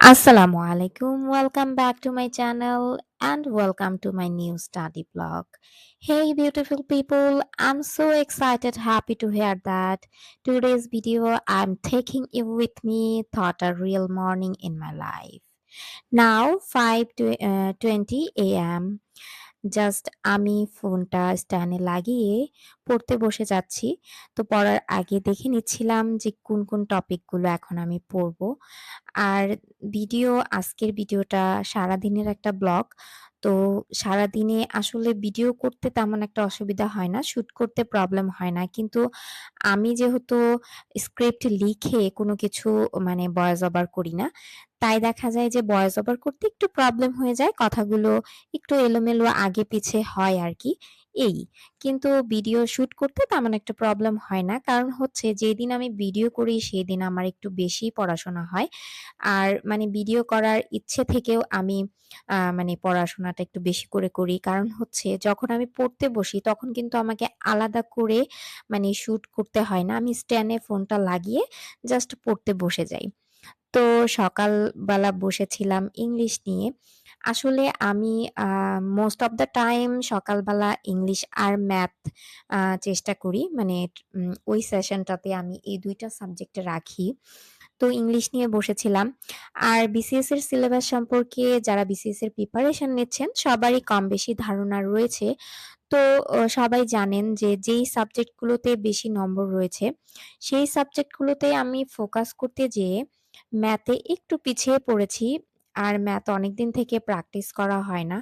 Assalamu alaikum. Welcome back to my channel and welcome to my new study blog. Hey beautiful people, I'm so excited, happy to hear that. Today's video I'm taking you with me thought a real morning in my life. Now 5 to, uh, 20 a.m. Just আমি ফোনটা স্ট্যান্ডে লাগিয়ে পড়তে বসে যাচ্ছি। তো পড়ার আগে দেখে নিচ্ছিলাম যে কোন, কোন টপিকগুলো এখন আমি পড়ব। আর ভিডিও আজকের ভিডিওটা সারাদিনের একটা ব্লগ। তো সারাদিনে আসলে ভিডিও করতে তেমন একটা অসুবিধা হয় না। শ্যুট করতে প্রবলেম হয় না। কিন্তু আমি যেহেতু স্ক্রিপ্ট লিখে কোনো কিছু মানে বয়স ওভার করি না। তাই দেখা যায় যে ভয়েস ওভার করতে একটু প্রবলেম হয়ে যায়। কথাগুলো একটু এলোমেলো আগে পিছে হয় আর কি এই। কিন্তু ভিডিও শুট করতে তেমন একটা প্রবলেম হয় না। কারণ হচ্ছে যেদিন আমি ভিডিও করি সেদিন আমার একটু বেশিই পড়াশোনা হয়। আর মানে ভিডিও করার ইচ্ছে থেকেও আমি মানে পড়াশোনাটা একটু বেশি করে করি। কারণ হচ্ছে যখন আমি পড়তে বসি তখন কিন্তু আমাকে আলাদা করে মানে শুট করতে হয় না। আমি স্ট্যান্ডে ফোনটা লাগিয়ে জাস্ট পড়তে বসে যাই। তো সকালবেলা বসেছিলাম ইংলিশ নিয়ে। আসলে আমি মোস্ট অফ দ্যা টাইম সকালবেলা ইংলিশ আর ম্যাথ চেষ্টা করি। মানে ওই সেশনটাতে আমি এই ২ টা সাবজেক্ট রাখি। তো ইংলিশ নিয়ে বসেছিলাম। আর বিসিএস এর সিলেবাস সম্পর্কে যারা বিসিএস এর প্রিপারেশন নিচ্ছেন সবারই কম বেশি ধারণা রয়েছে। তো সবাই জানেন যে যেই সাবজেক্টগুলোতে বেশি নম্বর রয়েছে, সেই সাবজেক্টগুলোতে আমি ফোকাস করতে যেয়ে ম্যাথে একটু পিছিয়ে পড়েছি। আর ম্যাথ অনেক দিন থেকে প্র্যাকটিস করা হয় না।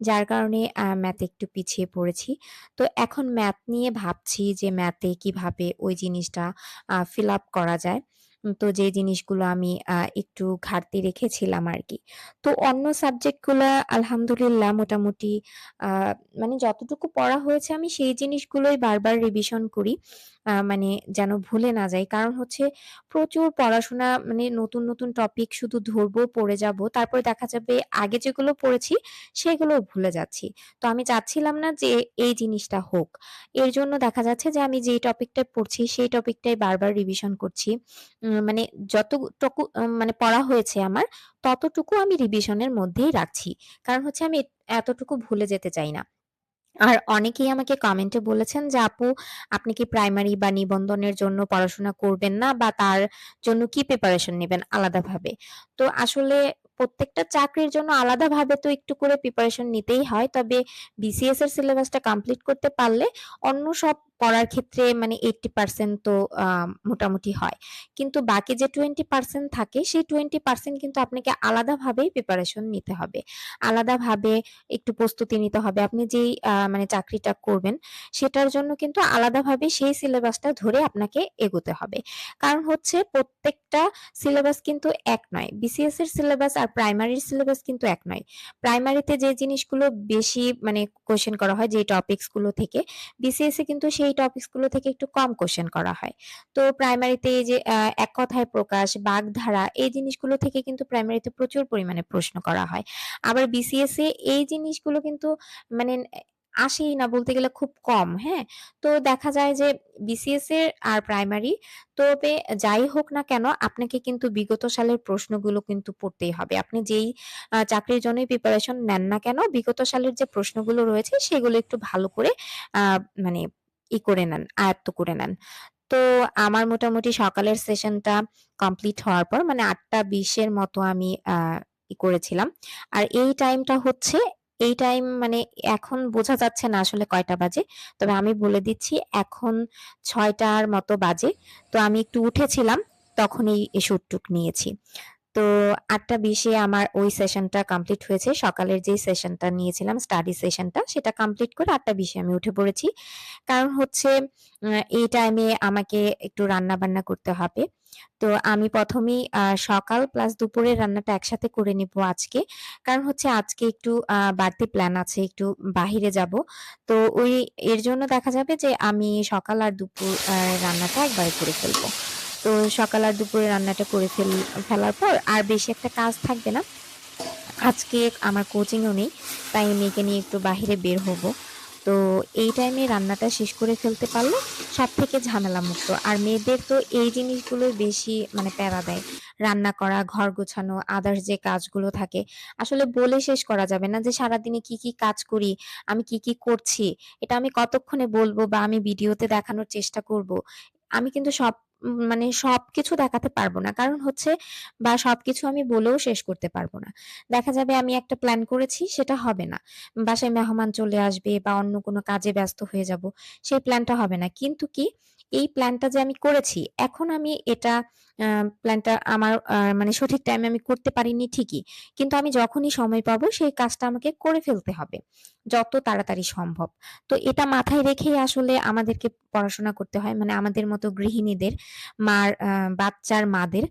যার কারণে ম্যাথে একটু পিছিয়ে পড়েছি। তো এখন ম্যাথ নিয়ে ভাবছি যে ম্যাথে কীভাবে ওই জিনিসটা ফিল আপ করা যায়। তো যে জিনিসগুলো আমি একটু ঘাটতি রেখেছিলাম আর কি তো অন্য সাবজেক্টগুলা আলহামদুলিল্লাহ মোটামুটি মানে যতটুকু পড়া হয়েছে আমি সেই জিনিসগুলোই বারবার রিভিশন করি। মানে যেন ভুলে না যাই। কারণ হচ্ছে প্রচুর পড়াশোনা মানে নতুন, নতুন টপিক শুধু ধরবো, পড়ে যাব। তারপরে দেখা যাবে আগে যেগুলো পড়েছি সেগুলোও ভুলে যাচ্ছি। তো আমি চাচ্ছিলাম না যে এই জিনিসটা হোক। এর জন্য দেখা যাচ্ছে যে আমি যেই টপিকটায় পড়ছি সেই টপিকটাই বারবার রিভিশন করছি। মানে যতটুকু মানে পড়া হয়েছে আমার ততটুকু আমি রিভিশনের মধ্যেই রাখছি। কারণ হচ্ছে আমি এতটুকু ভুলে যেতে চাই না। আর অনেকেই আমাকে কমেন্টে বলেছেন যে, "আপু আপনি কি প্রাইমারি বা নিবন্ধনের জন্য পড়াশোনা করবেন না বা তার জন্য কি প্রিপারেশন নেবেন আলাদাভাবে?" তো আসলে প্রত্যেকটা চাকরির জন্য আলাদাভাবে তো একটু করে প্রিপারেশন নিতেই হয়। তবে বিসিএস এর সিলেবাসটা কমপ্লিট করতে পারলে অন্য সব পড়ার ক্ষেত্রে মানে 80% তো মোটামুটি হয়। কিন্তু বাকি যে 20% থাকে সেই 20% কিন্তু আপনাকে আলাদাভাবেই প্রিপারেশন নিতে হবে। আলাদাভাবে একটু প্রস্তুতি নিতে হবে। আপনি যেই মানে চাকরিটা করবেন সেটার জন্য কিন্তু আলাদাভাবে সেই সিলেবাসটা ধরে আপনাকে এগোতে হবে। কারণ হচ্ছে প্রত্যেকটা সিলেবাস কিন্তু এক নয়। বিসিএস এর সিলেবাস আর প্রাইমারির সিলেবাস কিন্তু এক নয়। প্রাইমারিতে যে জিনিসগুলো বেশি মানে কোয়েশ্চেন করা হয় যে টপিকসগুলো থেকে, বিসিএস এ কিন্তু সেই টপিকসগুলো থেকে একটু কম কোয়েশ্চেন করা হয়। তো প্রাইমারিতে এই যে এক কথায় প্রকাশ, বাগধারা এই জিনিসগুলো থেকে কিন্তু প্রাইমারিতে প্রচুর পরিমাণে প্রশ্ন করা হয়। আবার বিসিএস এ এই জিনিসগুলো কিন্তু মানে আসেই না বলতে গেলে খুব কম, হ্যাঁ? তো দেখা যায় যে বিসিএস এর আর প্রাইমারি তবে যাই হোক না কেন আপনাকে কিন্তু বিগত সালের প্রশ্নগুলো কিন্তু পড়তেই হবে। আপনি যেই চাকরির জন্যই প্রিপারেশন নেন না কেন বিগত সালের যে প্রশ্নগুলো রয়েছে সেগুলো একটু ভালো করে মানে ই করে নেন, আয়ত্ত করে নেন। তো আমার মোটামুটি সকালের সেশনটা কমপ্লিট হওয়ার পর মানে আটটা বিশের মতো আমি করেছিলাম। আর এই টাইমটা হচ্ছে এই টাইম মানে এখন বোঝা যাচ্ছে না আসলে কয়টা বাজে। তবে আমি বলে দিচ্ছি এখন ছয়টার মতো বাজে। তো আমি একটু উঠেছিলাম তখনই এই শুট-টুক নিয়েছি। তো ৮ঃ২০ এ আমার ওই সেশনটা কমপ্লিট হয়েছে। সকালের যেই সেশনটা নিয়েছিলাম স্টাডি সেশনটা সেটা কমপ্লিট করে আটটা বিশে আমি উঠে পড়েছি। কারণ হচ্ছে এই টাইমে আমাকে একটু রান্না-বান্না করতে হবে। তো আমি প্রথমেই সকাল প্লাস দুপুরের রান্নাটা একসাথে করে নিবো আজকে। কারণ হচ্ছে আজকে একটু বাড়তি প্ল্যান আছে, একটু বাহিরে যাব তো ওই এর জন্য দেখা যাবে যে আমি সকাল আর দুপুর রান্নাটা একবারে করে ফেলব। তো সকাল আর দুপুরে রান্নাটা করে ফেল ফেলার পর আর বেশি একটা কাজ থাকবে না। আজকে আমার কোচিংও নেই। তাই মেয়েকে নিয়ে একটু বাহিরে বের হব। তো এই টাইমে রান্নাটা শেষ করে ফেলতে পারলে সবথেকে ঝামেলামুক্ত। আর মেয়েদের তো এই জিনিসগুলোই বেশি মানে প্যারা দেয়। রান্না করা, ঘর গোছানো, আদার্স যে কাজগুলো থাকে, আসলে বলে শেষ করা যাবে না যে সারাদিনে কি, কি কাজ করি, আমি কি, কি করছি, এটা আমি কতক্ষণে বলব বা আমি ভিডিওতে দেখানোর চেষ্টা করব। আমি কিন্তু সব মানে সবকিছু দেখাতে পারব না। কারণ হচ্ছে বা সবকিছু আমি বলেও শেষ করতে পারব না। দেখা যাবে আমি একটা প্ল্যান করেছি সেটা হবে না। বাসায় মেহমান চলে আসবে বা অন্য কোনো কাজে ব্যস্ত হয়ে যাব। সেই প্ল্যানটা হবে না। কিন্তু কি এই প্ল্যানটা যে আমি করেছি, এখন আমি এটা প্ল্যানটা আমার মানে সঠিক টাইমে আমি করতে পারিনি ঠিকই। কিন্তু আমি যখনই সময় পাবো সেই কাজটা আমাকে করে ফেলতে হবে। যত তাড়াতাড়ি সম্ভব। তো এটা মাথায় রেখেই আসলে আমাদেরকে পড়াশোনা করতে হয়। মানে আমাদের মতো গৃহিণীদের, মার বাচ্চার মাদের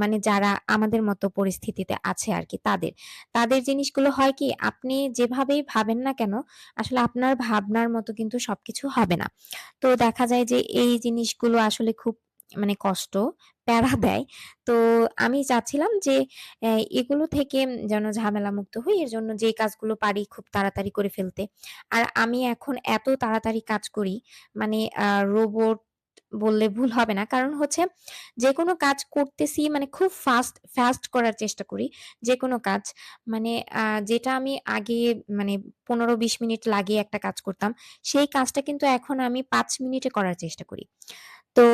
মানে যারা আমাদের মতো পরিস্থিতিতে আছে আর কি তাদের। তাদের জিনিসগুলো হয় কি আপনি যেভাবেই ভাবেন না কেন, আসলে আপনার ভাবনার মতো কিন্তু সবকিছু হবে না। তো দেখা যায় যে এই জিনিসগুলো আসলে খুব মানে কষ্ট, প্যারা দেয়। তো আমি চাচ্ছিলাম যে এগুলো থেকে যেন ঝামেলা মুক্ত হই। এর জন্য যে কাজগুলো পারি খুব তাড়াতাড়ি করে ফেলতে। আর আমি এখন এত তাড়াতাড়ি কাজ করি মানে রোবট বললে ভুল হবে না। কারণ হচ্ছে যে কোনো কাজ করতেছি মানে খুব ফাস্ট, ফাস্ট করার চেষ্টা করি। যে কোনো কাজ মানে যেটা আমি আগে মানে ১৫-২০ মিনিট লাগিয়ে একটা কাজ করতাম, সেই কাজটা কিন্তু এখন আমি পাঁচ মিনিটে করার চেষ্টা করি। তো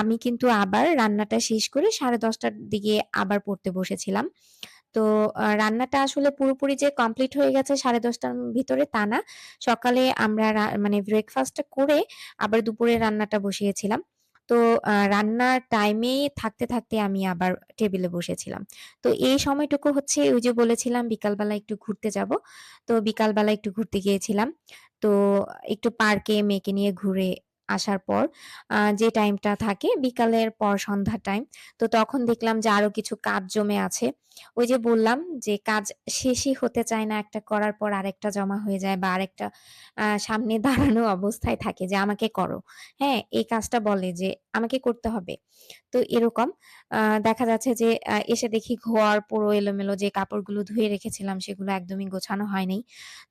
আমি কিন্তু আবার রান্নাটা শেষ করে সাড়ে দশটার দিকে আবার পড়তে বসেছিলাম। তো রান্নাটা আসলে পুরোপুরি যে কমপ্লিট হয়ে গেছে সাড়ে দশটার ভিতরে তা না। সকালে আমরা মানে ব্রেকফাস্টটা করে আবার দুপুরে রান্নাটা বসিয়েছিলাম। তো রান্নার টাইমে থাকতে, থাকতে আমি আবার টেবিলে বসেছিলাম। তো এই সময়টুকু হচ্ছে ওই যে বলেছিলাম বিকালবেলা একটু ঘুরতে যাব। তো বিকালবেলা একটু ঘুরতে গিয়েছিলাম। তো একটু পার্কে মেয়েকে নিয়ে ঘুরে আসার পর যে টাইমটা থাকে বিকালের পর সন্ধ্যা টাইম। তো তখন দেখলাম যে আরও কিছু কাজ জমে আছে। ওই যে বললাম যে কাজ শেষই হতে চায় না, একটা করার পর আরেকটা জমা হয়ে যায় বা আরেকটা সামনে দাঁড়ানো অবস্থায় থাকে যে আমাকে করো। হ্যাঁ? এই কাজটা বলে যে আমাকে করতে হবে। তো এরকম দেখা যাচ্ছে যে এসে দেখি ঘোয়ার পুরো এলোমেলো যে কাপড়গুলো ধুয়ে রেখেছিলাম সেগুলো একদমই গোছানো হয়নি।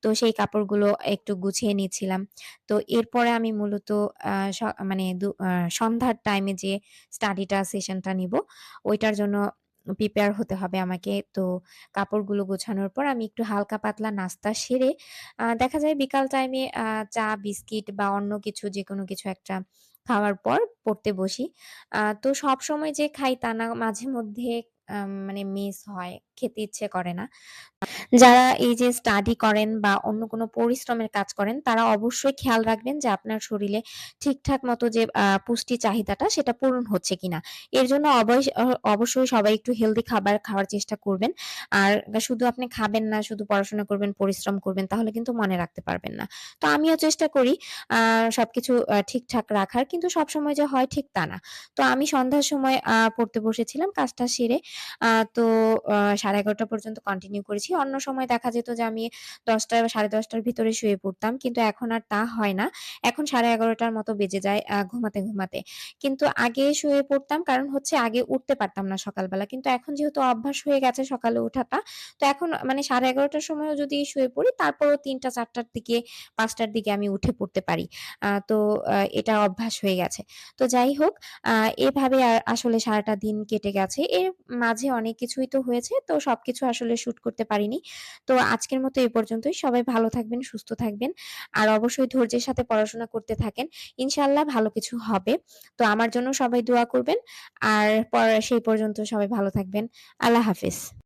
তো সেই কাপড়গুলো একটু গুছিয়ে নিয়েছিলাম তো এরপরে আমি মূলত মানে সন্ধ্যার টাইমে যে স্টাডিটা সেশনটা নিব, ওইটার জন্য প্রিপেয়ার হতে হবে আমাকে। তো কাপড়গুলো গোছানোর পর আমি একটু হালকা পাতলা নাস্তা সেরে দেখা যায় বিকাল টাইমে চা, বিস্কিট বা অন্য কিছু যে কোনো কিছু একটা খাওয়ার পর পড়তে বসি। তো সব সময় যে খাই তা না, মাঝে মধ্যে মানে মিস হয়, খেতে ইচ্ছে করে না। যারা এই যে স্টাডি করেন বা অন্য কোনো পরিশ্রমের কাজ করেন, তারা অবশ্যই খেয়াল রাখবেন যে আপনার শরীরে ঠিকঠাক মতো যে পুষ্টি চাহিদাটা সেটা পূরণ হচ্ছে কিনা। এর জন্য অবশ্যই সবাই একটু হেলথি খাবার খাওয়ার চেষ্টা করবেন। আর শুধু আপনি খাবেন না, শুধু পড়াশোনা করবেন, পরিশ্রম করবেন তাহলে কিন্তু মনে রাখতে পারবেন না। তো আমিও চেষ্টা করি সবকিছু ঠিকঠাক রাখার। কিন্তু সবসময় যে হয় ঠিক তা না। তো আমি সন্ধ্যার সময় পড়তে বসেছিলাম কাজটা সেরে। তো আ 11:30 পর্যন্ত কন্টিনিউ করেছি। অন্য সময় দেখা যেত যে আমি ১০টা বা ১০:৩০ র ভিতরে শুয়ে পড়তাম। কিন্তু এখন আর তা হয় না। এখন 11:30 টার মতো বেজে যায় ঘুমাতে, ঘুমাতে। কিন্তু আগে শুয়ে পড়তাম কারণ হচ্ছে আগে উঠতে পারতাম না সকালবেলা। কিন্তু এখন যেহেতু অভ্যাস হয়ে গেছে সকালে ওঠাটা, তো এখন মানে সাড়ে এগারোটার সময়ও যদি শুয়ে পড়ি তারপরও তিনটা চারটার দিকে পাঁচটার দিকে আমি উঠে পড়তে পারি। তো এটা অভ্যাস হয়ে গেছে। তো যাই হোক এভাবে আসলে সারাটা দিন কেটে গেছে। এর মাঝে অনেক কিছুই তো হয়েছে। তো সবকিছু আসলে শুট করতে পারিনি। তো আজকের মতো এই পর্যন্তই। সবাই ভালো থাকবেন, সুস্থ থাকবেন। আর অবশ্যই ধৈর্যের সাথে পড়াশোনা করতে থাকেন। ইনশাআল্লাহ ভালো কিছু হবে। তো আমার জন্য সবাই দোয়া করবেন। আর সেই পর্যন্ত সবাই ভালো থাকবেন। আল্লাহ হাফেজ।